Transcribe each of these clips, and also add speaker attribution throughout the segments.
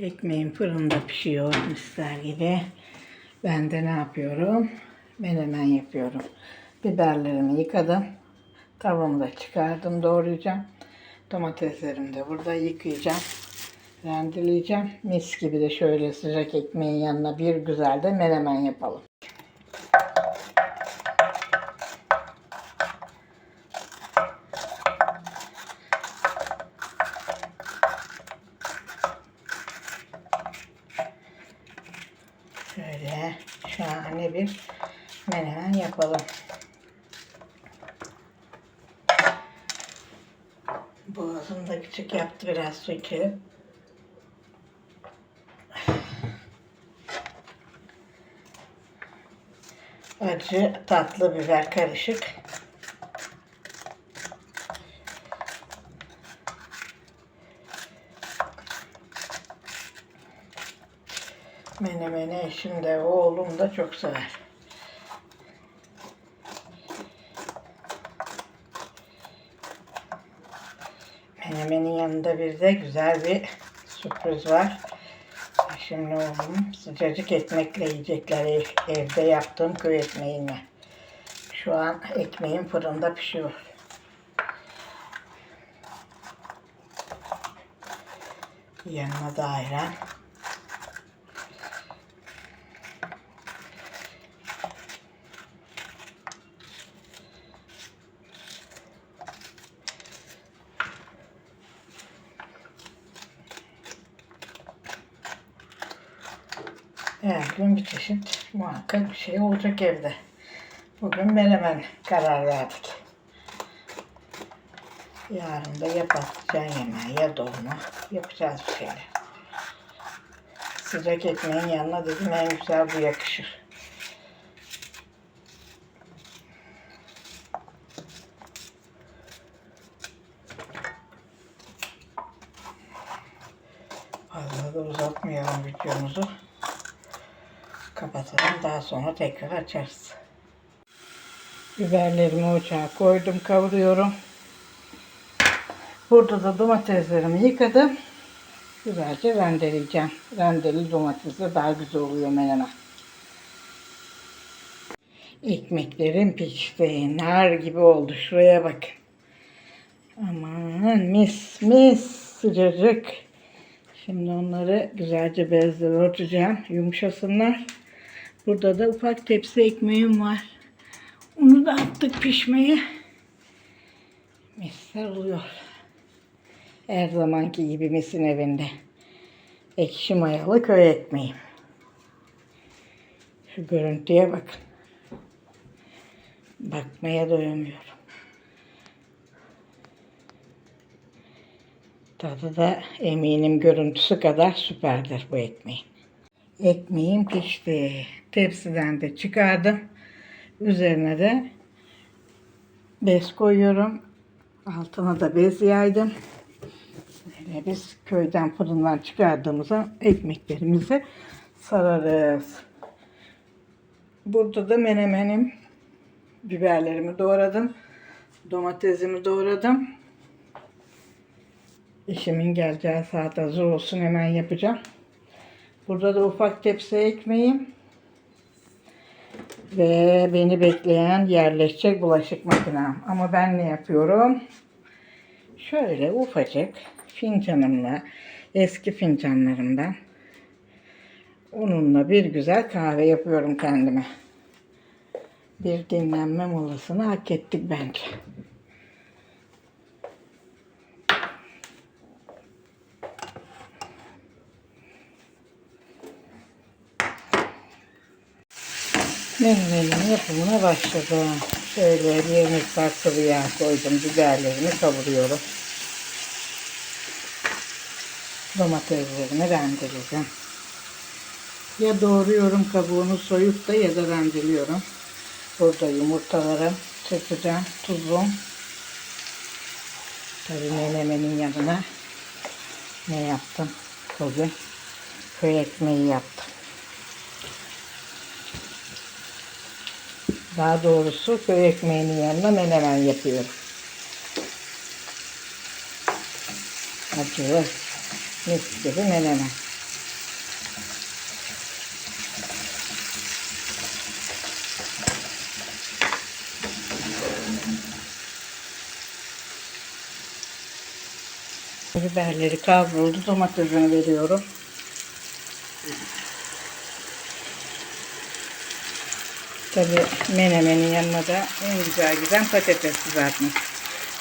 Speaker 1: Ekmeğim fırında pişiyor misler gibi. Ben de ne yapıyorum? Menemen yapıyorum. Biberlerimi yıkadım. Tavamı da çıkardım doğrayacağım. Domateslerimi de burada yıkayacağım. Rendeleyeceğim. Mis gibi de şöyle sıcak ekmeğin yanına bir güzel de menemen yapalım. Şöyle şahane bir menemen yapalım. Boğazım da küçük yaptı biraz su içelim. Acı, tatlı biber karışık. Menemeni eşim de oğlum da çok sever. Menemenin yanında bir de güzel bir sürpriz var. Şimdi oğlum sıcacık ekmekle yiyecekler ev- evde yaptığım köy ekmeğiyle. Şu an ekmeğim fırında pişiyor. Yanına da ayran. Her gün bir çeşit muhakkak bir şey olacak evde. Bugün menemen karar verdik. Yarın da ya patlıcan yemeği ya dolma yapacağız bir şeyler. Sıcak ekmeğin yanına dedim en güzel bu yakışır. Fazla da uzatmayalım videomuzu. Kapatalım. Daha sonra tekrar açarız. Biberlerimi ocağa koydum. Kavuruyorum. Burada da domateslerimi yıkadım. Güzelce rendeleyeceğim. Rendeli domatesle daha güzel oluyor menemen. Ekmeklerim pişti. Nar gibi oldu. Şuraya bak. Aman mis mis sıcacık. Şimdi onları güzelce bezle örteceğim. Yumuşasınlar. Burada da ufak tepsi ekmeğim var. Onu da attık pişmeye. Misler oluyor. Her zamanki gibi misin evinde. Ekşi mayalı köy ekmeğim. Şu görüntüye bakın. Bakmaya doyamıyorum. Tadı da eminim görüntüsü kadar süperdir bu ekmeğin. Ekmeğim pişti. Tepsiden de çıkardım. Üzerine de bez koyuyorum. Altına da bez yaydım. Böyle biz köyden fırından çıkardığımızda ekmeklerimizi sararız. Burada da menemenim. Biberlerimi doğradım. Domatesimi doğradım. İşimin geleceği saat hazır olsun hemen yapacağım. Burada da ufak tepsi ekmeğim. Ve beni bekleyen yerleşecek bulaşık makinem. Ama ben ne yapıyorum? Şöyle ufacık fincanımla, eski fincanlarımdan onunla bir güzel kahve yapıyorum kendime. Bir dinlenme molasını hak ettik bence. Menemenin yapımına başladım. Şöyle bir miktar sıvı yağ koydum. Biberlerimi kavuruyorum. Domateslerimi rendeledim. Ya doğruyorum kabuğunu soyup da ya da rendeliyorum. Burada yumurtalarım çekeceğim. Tuzum. Tabii menemenin yanına ne yaptım bugün? Köy ekmeği yaptım. Daha doğrusu köy ekmeğinin yanına menemen yapıyorum. Acılı mis gibi menemen. Biberleri kavruldu. Domatesini veriyorum. Tabii menemenin yanına da en güzel giden patates kızartması.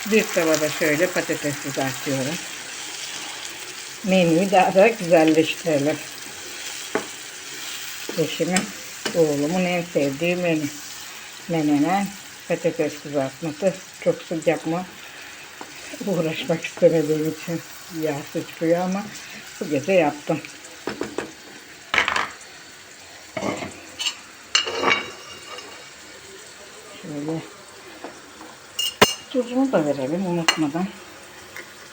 Speaker 1: Bir tavada şöyle patates kızartıyorum. Menüyü daha da güzelleştirelim. Eşimin, oğlumun en sevdiği menü. Menemen, patates kızartması. Çok sıcak mı? Uğraşmak istemediğim için yağ sıçrıyor ama bu gece yaptım. Şöyle tuzunu da verelim unutmadan.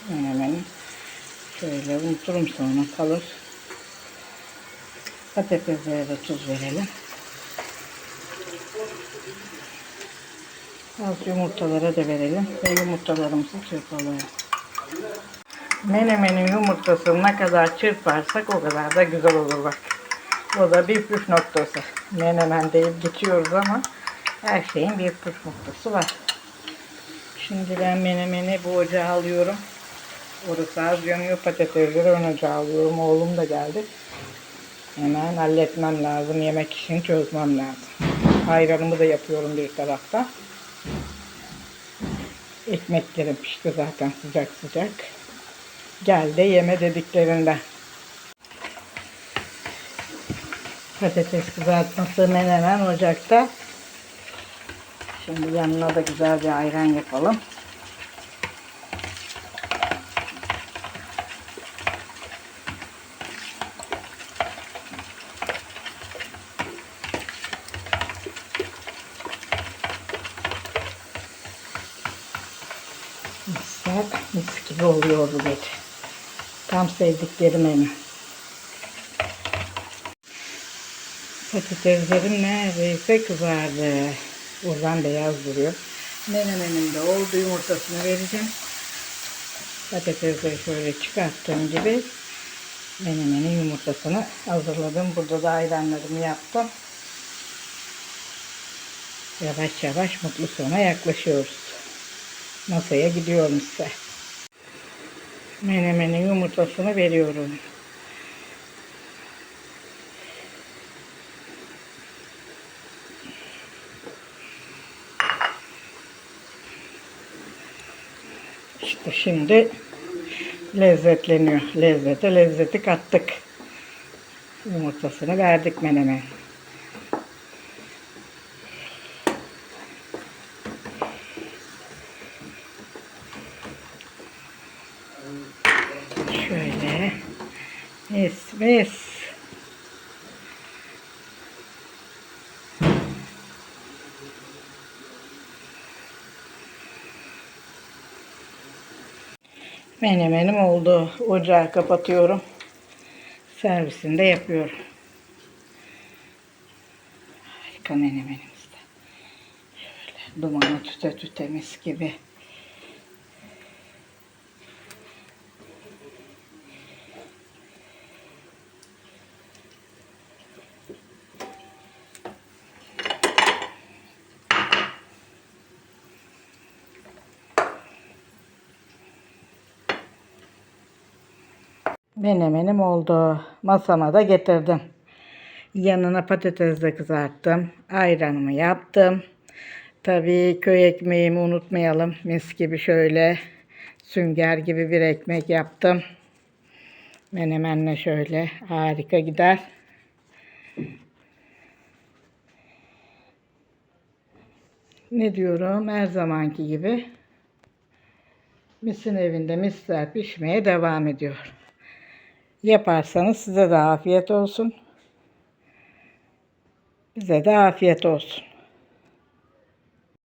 Speaker 1: Menemeni şöyle unuturum sonra kalır. Patateslere de tuz verelim. Az yumurtalara da verelim ve yumurtalarımızı çırpalım. Menemenin yumurtasını ne kadar çırparsak o kadar da güzel olur bak. Bu da bir püf noktası. Menemen deyip geçiyoruz ama her şeyin bir püf noktası var. Şimdi ben menemeni bu ocağa alıyorum. Orası az yanıyor. Patatesleri ön ocağa alıyorum. Oğlum da geldi. Hemen halletmem lazım. Yemek işini çözmem lazım. Ayranımı da yapıyorum bir tarafta. Ekmeklerim pişti zaten sıcak sıcak. Gel de yeme dediklerinden. Patates kızartması menemen ocakta. Şimdi yanına da güzel bir ayran yapalım. Misler mis gibi oluyor bu gece. Tam sevdiklerim menü. Patateslerim neredeyse kızardı. Buradan beyaz duruyor. Menemenin de oldu yumurtasını vereceğim. Patatesleri şöyle çıkarttığım gibi menemenin yumurtasını hazırladım. Burada da ayranlarımı yaptım. Yavaş yavaş mutlu sona yaklaşıyoruz. Masaya gidiyorum size. Menemenin yumurtasını veriyorum. İşte şimdi lezzetleniyor. Lezzete lezzeti kattık. Yumurtasını verdik menemen. Şöyle. Mis mis. Menemenim oldu. Ocağı kapatıyorum. Servisini de yapıyorum. Harika menemenimiz de. Şöyle dumanı tüte tüte mis gibi. Menemenim oldu. Masama da getirdim. Yanına patates de kızarttım. Ayranımı yaptım. Tabii köy ekmeğimi unutmayalım. Mis gibi şöyle sünger gibi bir ekmek yaptım. Menemenle şöyle harika gider. Ne diyorum? Her zamanki gibi misin evinde misler pişmeye devam ediyor. Yaparsanız size de afiyet olsun. Bize de afiyet olsun.